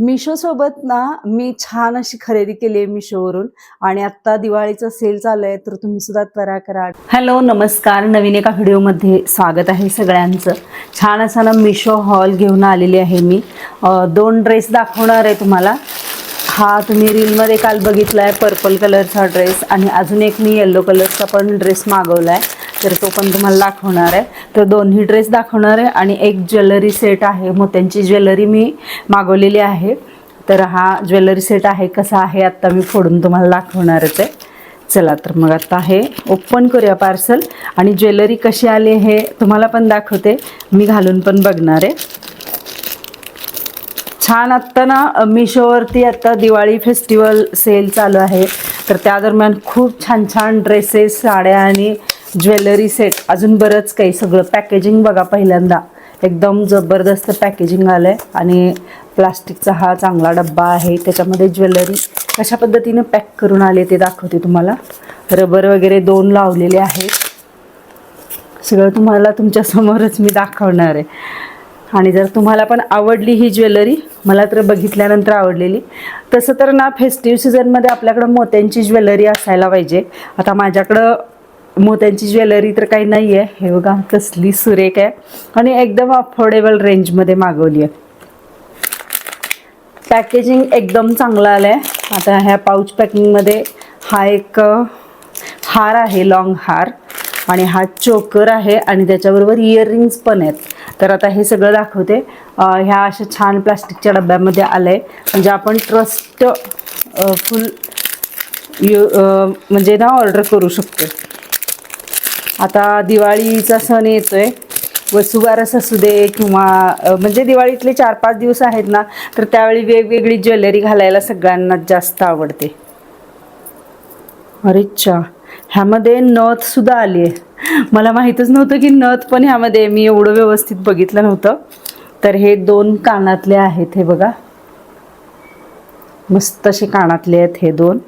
मिशोसोबत ना मी छान अशी खरेदी केली आहे मिशोवरून आणि आत्ता दिवाळीचं सेल चालू आहे तर तुम्ही सुद्धा त्वरा करा. हॅलो नमस्कार. नवीन एका व्हिडिओमध्ये स्वागत आहे सगळ्यांचं. छान असा ना मिशो हॉल घेऊन आलेली आहे मी. दोन ड्रेस दाखवणार आहे तुम्हाला. हा तुम्ही रीलमध्ये काल बघितला आहे पर्पल कलरचा ड्रेस आणि अजून एक मी येल्लो कलरचा पण ड्रेस मागवला आहे तर तो पण तुम्हाला दाखवणार आहे. तर दोन्ही ड्रेस दाखवणार आहे आणि एक ज्वेलरी सेट आहे. मोत्यांची ज्वेलरी मी मागवलेली आहे. तर हा ज्वेलरी सेट आहे कसा आहे आत्ता मी फोडून तुम्हाला दाखवणार आहे चला तर मग आता हे ओपन करूया पार्सल आणि ज्वेलरी कशी आली हे तुम्हाला पण दाखवते. मी घालून पण बघणार आहे. छान आत्ता ना मिशोवरती आत्ता दिवाळी फेस्टिवल सेल चालू आहे. तर त्या दरम्यान खूप छान छान ड्रेसेस साड्या आणि ज्वेलरी सेट. अजून बरंच काही सगळं पॅकेजिंग बघा पहिल्यांदा. एकदम जबरदस्त पॅकेजिंग आलं आहे आणि प्लास्टिकचा हा चांगला डब्बा आहे. त्याच्यामध्ये ज्वेलरी कशा पद्धतीने पॅक करून आले ते दाखवते तुम्हाला. रबर वगैरे दोन लावलेले आहेत. सगळं तुम्हाला तुमच्यासमोरच मी दाखवणार आहे. आणि जर तुम्हाला पण आवडली ही ज्वेलरी मला तर बघितल्यानंतर आवडलेली तसं तर ना फेस्टिव्ह सीझनमध्ये आपल्याकडं मोत्यांची ज्वेलरी असायला पाहिजे. आता माझ्याकडं मोत्यांची ज्वेलरी तर काही नाही आहे. हे बघा कसली सुरेख आहे. आणि एकदम अफोर्डेबल रेंजमध्ये मागवली आहे. पॅकेजिंग एकदम चांगलं आलं आहे आता ह्या पाऊच पॅकिंगमध्ये हा एक हार आहे लॉंग हार. आणि हा चोकर आहे आणि त्याच्याबरोबर इयरिंग्स पण आहेत. तर आता हे सगळं दाखवते. ह्या अशा छान प्लास्टिकच्या डब्यामध्ये आलं आहे म्हणजे आपण ट्रस्ट फुल यू म्हणजे ना ऑर्डर करू शकतो. आता दिवाळीचा सण येतोय. वसुबारस असू दे किंवा म्हणजे दिवाळीतले चार पाच दिवस आहेत ना तर त्यावेळी वेगवेगळी ज्वेलरी घालायला सगळ्यांना जास्त आवडते. अरेच्छा ह्यामध्ये नथ सुद्धा आली आहे मला माहीतच नव्हतं की नथ पण ह्यामध्ये मी एवढं व्यवस्थित बघितलं नव्हतं. तर हे दोन कानातले आहेत हे बघा. मस्त असे कानातले आहेत हे दोन.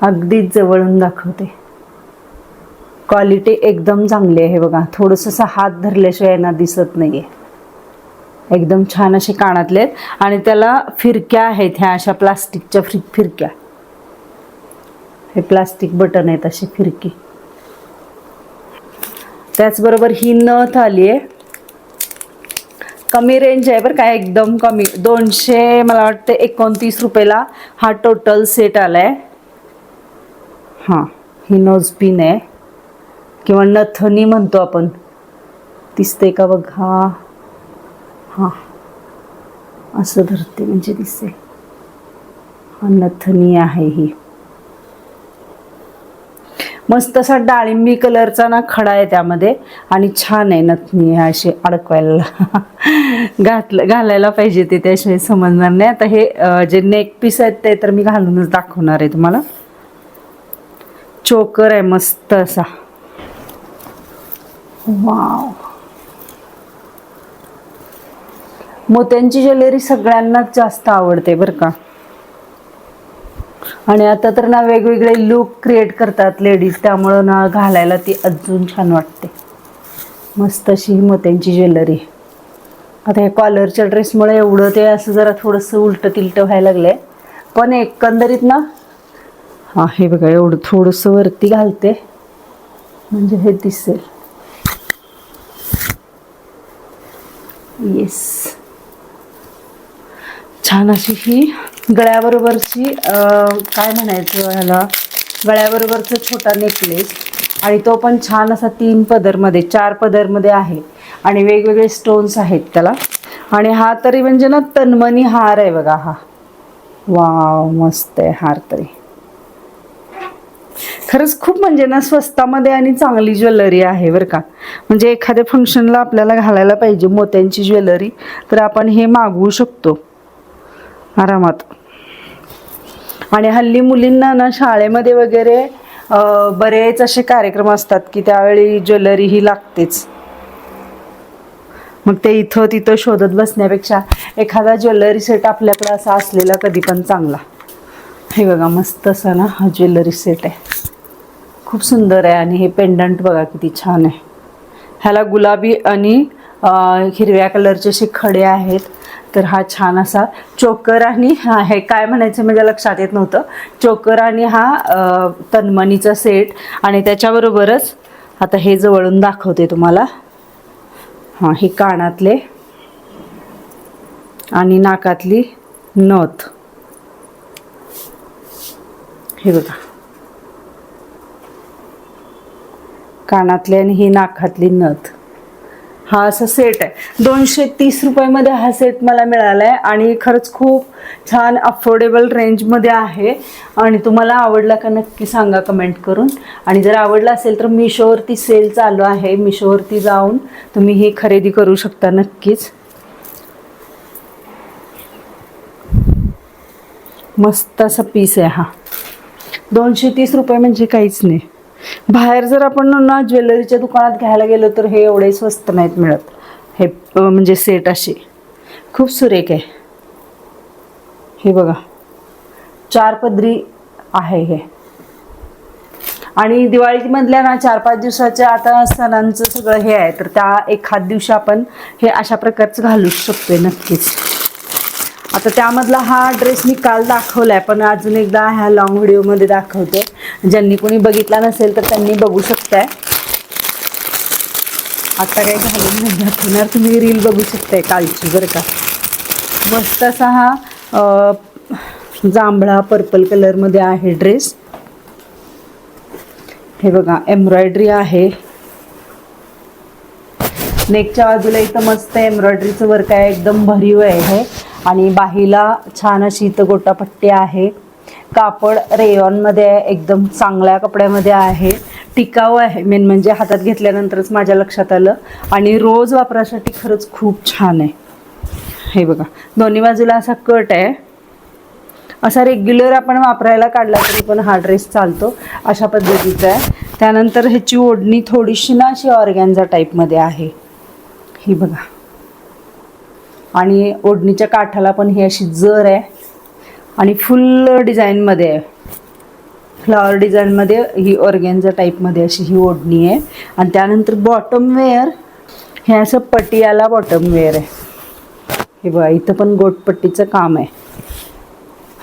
अगदीच जवळून दाखवते. क्वालिटी एकदम चांगली आहे बघा. थोडंसं हात धरल्याशिवाय यांना दिसत नाही आहे एकदम छान असे कानातले आहेत. आणि त्याला फिरक्या आहेत ह्या अशा प्लास्टिकच्या फिर फिरक्या. हे प्लास्टिक बटन आहेत अशी फिरकी. त्याचबरोबर ही नथ आली आहे. कमी रेंज आहे बरं काय एकदम कमी. दोनशे मला वाटतं एकोणतीस रुपयाला हा टोटल सेट आला आहे हां ही नोज पिन आहे. किंवा नथनी म्हणतो आपण. दिसते का बघा? हां. असं धरते म्हणजे दिसते हा नथनी आहे ही. मस्त असा डाळिंबी कलरचा ना खडा आहे त्यामध्ये. आणि छान आहे नथनी आहे अशी अडकवायला. घातलं घालायला पाहिजे ते त्याशिवाय समजणार नाही. आता हे जे नेक पीस आहेत ते तर मी घालूनच दाखवणार आहे तुम्हाला. चोकर आहे मस्त असा. वाव. मोत्यांची ज्वेलरी सगळ्यांनाच जास्त आवडते बरं का. आणि आता तर ना वेगवेगळे लुक क्रिएट करतात लेडीज त्यामुळं ना घालायला ती अजून छान वाटते. मस्त अशी ही मोत्यांची ज्वेलरी. आता हे कॉलरच्या ड्रेसमुळे एवढं ते असं जरा थोडंसं उलटं तिलटं व्हायला लागलं आहे पण एकंदरीत ना हां हे बघा एवढं थोडंसं वरती घालते. म्हणजे हे दिसेल. येस छान अशी ही गळ्याबरोबरची काय म्हणायचं ह्याला? गळ्याबरोबरचा छोटा नेकलेस आणि तो पण छान असा तीन पदरमध्ये चार पदरमध्ये आहे. आणि वेगवेगळे स्टोन्स आहेत त्याला. आणि हा तरी म्हणजे ना तन्मनी हार आहे बघा हा. वाव मस्त आहे हार तरी. खरंच खूप म्हणजे ना स्वस्तामध्ये आणि चांगली ज्वेलरी आहे बरं का. म्हणजे एखाद्या फंक्शनला आपल्याला घालायला पाहिजे मोत्यांची ज्वेलरी तर आपण हे मागवू शकतो. आरामात. आणि हल्ली मुलींना ना शाळेमध्ये वगैरे बरेच असे कार्यक्रम असतात की त्यावेळी ज्वेलरी ही लागतेच. मग ते इथं तिथं शोधत बसण्यापेक्षा एखादा ज्वेलरी सेट आपल्याकडे असा असलेला कधी पण चांगला. हे बघा मस्त असा ना हा ज्वेलरी सेट आहे. खूप सुंदर आहे आणि हे पेंडंट बघा किती छान आहे. ह्याला गुलाबी आणि हिरव्या कलरचे असे खडे आहेत. तर हा छान असा चोकर आणि हा हे काय म्हणायचं म्हणजे लक्षात येत नव्हतं. चोकर आणि हा तन्मनीचा तन्मणीचा सेट आणि त्याच्याबरोबरच आता हे जवळून दाखवते तुम्हाला. हां हे कानातले आणि नाकातली नथ. हे बघा. कानातली आणि ही नाकातली नथ. हा असा सेट आहे. दोनशे तीस रुपयामध्ये हा सेट मला मिळाला आहे आणि खरंच खूप छान अफोर्डेबल रेंजमध्ये आहे. आणि तुम्हाला आवडला का नक्की सांगा कमेंट करून. आणि जर आवडला असेल तर मिशोवरती सेल चालू आहे. मिशोवरती जाऊन तुम्ही ही खरेदी करू शकता नक्कीच. मस्त असा पीस आहे हा. दोनशे तीस रुपये म्हणजे काहीच नाही. बाहेर जर आपण ना ज्वेलरीच्या दुकानात घ्यायला गेलो तर हे एवढे स्वस्त नाहीत मिळत. हे म्हणजे सेट असे. खूप सुरेख आहे. हे बघा. चार पदरी आहे हे. आणि दिवाळीमधल्या ना चार पाच दिवसाच्या आता सणांचं सगळं हे आहे. तर त्या एखाद दिवशी आपण हे अशा प्रकारचं घालू शकतोय नक्कीच. आता त्यामधला हा ड्रेस मी काल दाखवलाय पण अजून एकदा ह्या लॉंग व्हिडिओमध्ये दाखवते. ज्यांनी कोणी बघितला नसेल तर त्यांनी बघू शकताय. आता काय घालून नाही दाखवणार तुम्ही रील बघू शकताय कालची बरं का. मस्त असा हा जांभळा पर्पल कलरमध्ये आहे ड्रेस हे बघा एम्ब्रॉयडरी आहे. नेकच्या बाजूला इथं मस्त एम्ब्रॉयडरीचं वर्क आहे एकदम भरीव आहे हे. आणि बाहीला छान अशी इथं गोटापट्टी आहे. कापड रेयॉनमध्ये आहे एकदम चांगल्या कपड्यामध्ये आहे. टिकाऊ आहे. मेन म्हणजे हातात घेतल्यानंतरच माझ्या लक्षात आलं. आणि रोज वापरासाठी खरंच खूप छान आहे. हे बघा दोन्ही बाजूला असा कट आहे. असा रेग्युलर आपण वापरायला काढला तरी पण हा ड्रेस चालतो. अशा पद्धतीचा आहे. त्यानंतर ह्याची ओढणी थोडीशी ना अशी ऑर्गॅन्झा टाईपमध्ये आहे. ही बघा. आणि ओढणीच्या काठाला पण ही अशी जर आहे. आणि फुल डिझाईनमध्ये आहे. फ्लॉवर डिझाईनमध्ये ही ऑर्गॅन्झा टाईपमध्ये अशी ही ओढणी आहे. आणि त्यानंतर बॉटम वेअर हे असं पटियाला बॉटम वेअर आहे. हे बघा इथं पण गोटपट्टीचं काम आहे.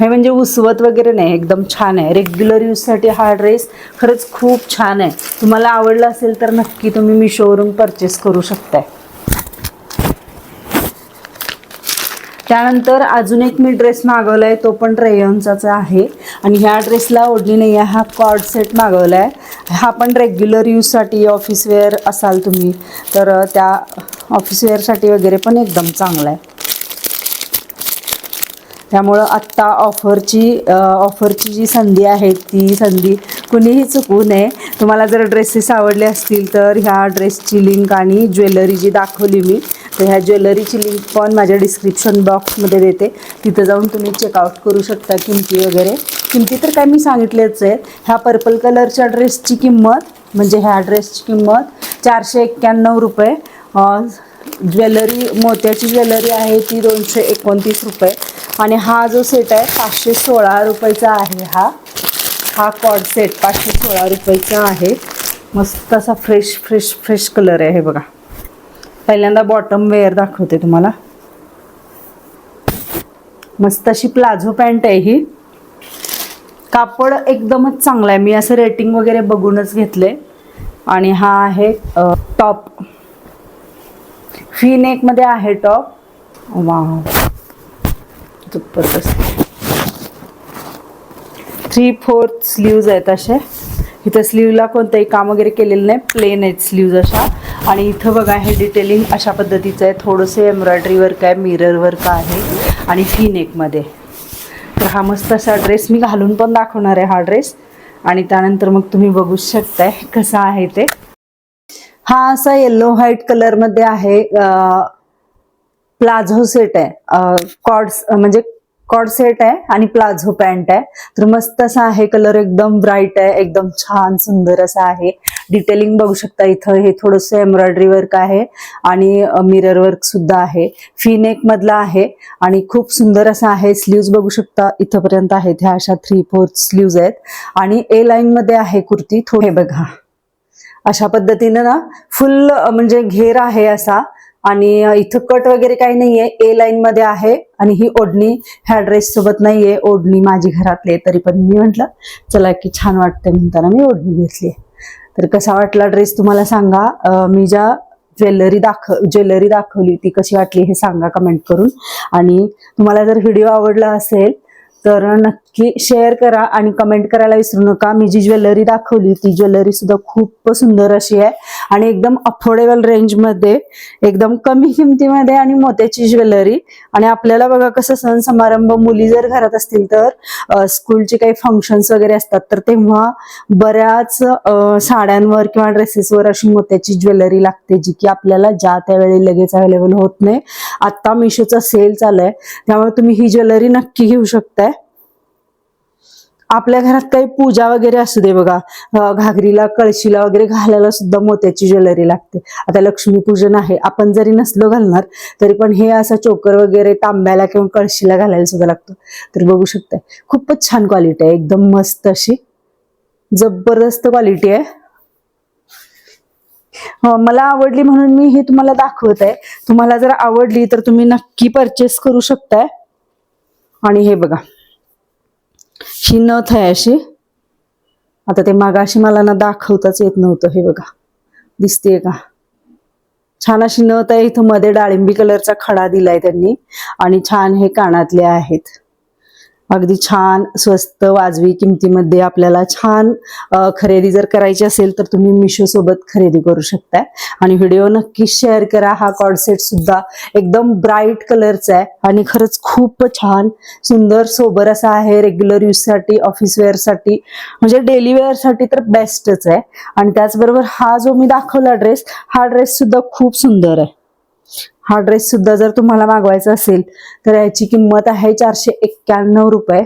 हे म्हणजे उसवत वगैरे नाही एकदम छान आहे. रेग्युलर यूजसाठी हा ड्रेस खरंच खूप छान आहे. तुम्हाला आवडला असेल तर नक्की तुम्ही मिशोवरून परचेस करू शकताय. त्यानंतर अजून एक मी ड्रेस मागवला आहे तो पण रेयॉनचाच आहे. आणि ह्या ड्रेसला ओढली नाही आहे हा कॉर्ड सेट मागवला आहे हा पण रेग्युलर यूजसाठी ऑफिस वेअर असाल तुम्ही तर त्या ऑफिस वेअरसाठी वगैरे पण एकदम चांगला आहे त्यामुळं आत्ता ऑफरची ऑफरची जी संधी आहे ती संधी कुणीही चुकू नये. तुम्हाला जर ड्रेसेस आवडले असतील तर ह्या ड्रेसची लिंक आणि ज्वेलरी जी दाखवली मी तर ह्या ज्वेलरीची लिंक पण माझ्या डिस्क्रिप्शन बॉक्समध्ये देते. तिथं जाऊन तुम्ही चेकआउट करू शकता किमती वगैरे. किमती तर काय मी सांगितलेच आहेत. ह्या पर्पल कलरच्या ड्रेसची किंमत म्हणजे ह्या ड्रेसची किंमत चारशे एक्क्याण्णव रुपये. ज्वेलरी मोत्याची ज्वेलरी आहे ती दोनशे एकोणतीस रुपये. आणि हा जो सेट आहे पाचशे सोळा रुपयाचा आहे हा. हा कॉड सेट पाचशे सोळा रुपयाचा आहे. मस्त असा फ्रेश फ्रेश फ्रेश कलर आहे बघा. पहिल्यांदा बॉटम वेअर दाखवते तुम्हाला. मस्त अशी प्लाझो पॅन्ट आहे ही. कापड एकदमच चांगलं आहे. मी असं रेटिंग वगैरे बघूनच घेतले आणि हा आहे टॉप फी नेकमध्ये आहे टॉप वा जबरदस्त. थ्री फोर्थ स्लीव्ज आहेत असे. इथं स्लीवला कोणतंही काम वगैरे केलेलं नाही. प्लेन आहेत स्लीव्ज अशा. आणि इथं बघा हे डिटेलिंग अशा पद्धतीचं आहे. थोडंसं एम्ब्रॉयडरी वर्क आहे मिरर वर्क आहे आणि फी नेकमध्ये तर हा मस्त असा ड्रेस मी घालून पण दाखवणार आहे हा ड्रेस आणि त्यानंतर मग तुम्ही बघू शकताय कसा आहे ते. हा असा येल्लो व्हाईट कलरमध्ये आहे प्लाझो सेट आहे. कॉर्ड्स म्हणजे कॉड सेट आहे आणि प्लाझो पॅन्ट आहे. तर मस्त असा आहे कलर एकदम ब्राईट आहे एकदम छान सुंदर असा आहे. डिटेलिंग बघू शकता इथं हे थोडंसं एम्ब्रॉयडरी वर्क आहे आणि मिरर वर्क सुद्धा आहे. फिनेक मधला आहे आणि खूप सुंदर असा आहे. स्लीव्ज बघू शकता इथंपर्यंत आहेत ह्या अशा थ्री फोर्थ स्लीव्ज आहेत. आणि ए लाईन मध्ये आहे कुर्ती थोडे बघा. अशा पद्धतीनं ना फुल म्हणजे घेर आहे असा. आणि इथं कट वगैरे काही नाहीये. ए लाईन मध्ये आहे आणि ही ओढणी ह्या ड्रेस सोबत नाहीये. ओढणी माझी घरातली आहे. तरी पण मी म्हंटल चला की छान वाटते म्हणताना मी ओढणी घेतली तर कसा वाटला ड्रेस तुम्हाला सांगा. मी ज्या ज्वेलरी दाखव ज्वेलरी दाखवली ती कशी वाटली हे सांगा कमेंट करून. आणि तुम्हाला जर व्हिडिओ आवडला असेल तर नक्की की शेअर करा आणि कमेंट करायला विसरू नका. मी जी ज्वेलरी दाखवली ती ज्वेलरी सुद्धा खूप सुंदर अशी आहे. आणि एकदम अफोर्डेबल रेंजमध्ये एकदम कमी किमतीमध्ये आणि मोत्याची ज्वेलरी आणि आपल्याला बघा कसं सण समारंभ मुली जर घरात असतील तर स्कूलचे काही फंक्शन्स वगैरे असतात तर तेव्हा बऱ्याच साड्यांवर किंवा ड्रेसेसवर अशी मोत्याची ज्वेलरी लागते जी की आपल्याला ज्या त्यावेळी लगेच अवेलेबल होत नाही. आता मिशोचा सेल चालू आहे. त्यामुळे तुम्ही ही ज्वेलरी नक्की घेऊ शकताय. आपल्या घरात काही पूजा वगैरे असू दे बघा. घागरीला कळशीला वगैरे घालायला सुद्धा मोत्याची ज्वेलरी लागते. आता लक्ष्मीपूजन आहे. आपण जरी नसलो घालणार तरी पण हे असं चोकर वगैरे तांब्याला किंवा कळशीला घालायला सुद्धा लागतं. तर बघू शकताय. खूपच छान क्वालिटी आहे. एकदम मस्त अशी. जबरदस्त क्वालिटी आहे. मला आवडली म्हणून मी हे तुम्हाला दाखवत आहे तुम्हाला जर आवडली तर तुम्ही नक्की परचेस करू शकताय. आणि हे बघा. ही नथ आहे अशी. आता ते मागाशी मला ना दाखवताच येत नव्हतं हे बघा. दिसतेय का? छान अशी नथ आहे इथं मध्ये डाळिंबी कलरचा खडा दिलाय त्यांनी. आणि छान हे कानातले आहेत. अगदी छान स्वस्त वाजवी किमतीमध्ये आपल्याला छान खरेदी जर करायची असेल तर तुम्ही मिशो सोबत खरेदी करू शकताय. आणि व्हिडिओ नक्की शेअर करा. हा कॉडसेट सुद्धा एकदम ब्राईट कलरचा आहे आणि खरंच खूप छान सुंदर सोबर असा आहे रेग्युलर यूजसाठी ऑफिस वेअरसाठी म्हणजे डेली वेअरसाठी तर बेस्टच आहे. आणि त्याचबरोबर हा जो मी दाखवला ड्रेस हा ड्रेस सुद्धा खूप सुंदर आहे. हा ड्रेस सुद्धा जर तुम्हाला मागवायचा असेल तर याची किंमत आहे चारशे एक्क्याण्णव रुपये.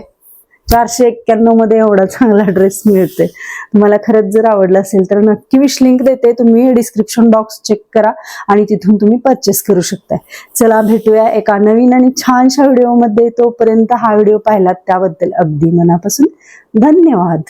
चारशे एक्क्याण्णवमध्ये एवढा चांगला ड्रेस मिळते तुम्हाला खरंच जर आवडला असेल तर नक्की विश लिंक देते. तुम्ही डिस्क्रिप्शन बॉक्स चेक करा आणि तिथून तुम्ही परचेस करू शकताय. चला भेटूया एका नवीन आणि छानशा व्हिडिओमध्ये तोपर्यंत हा व्हिडिओ पाहिलात त्याबद्दल अगदी मनापासून धन्यवाद.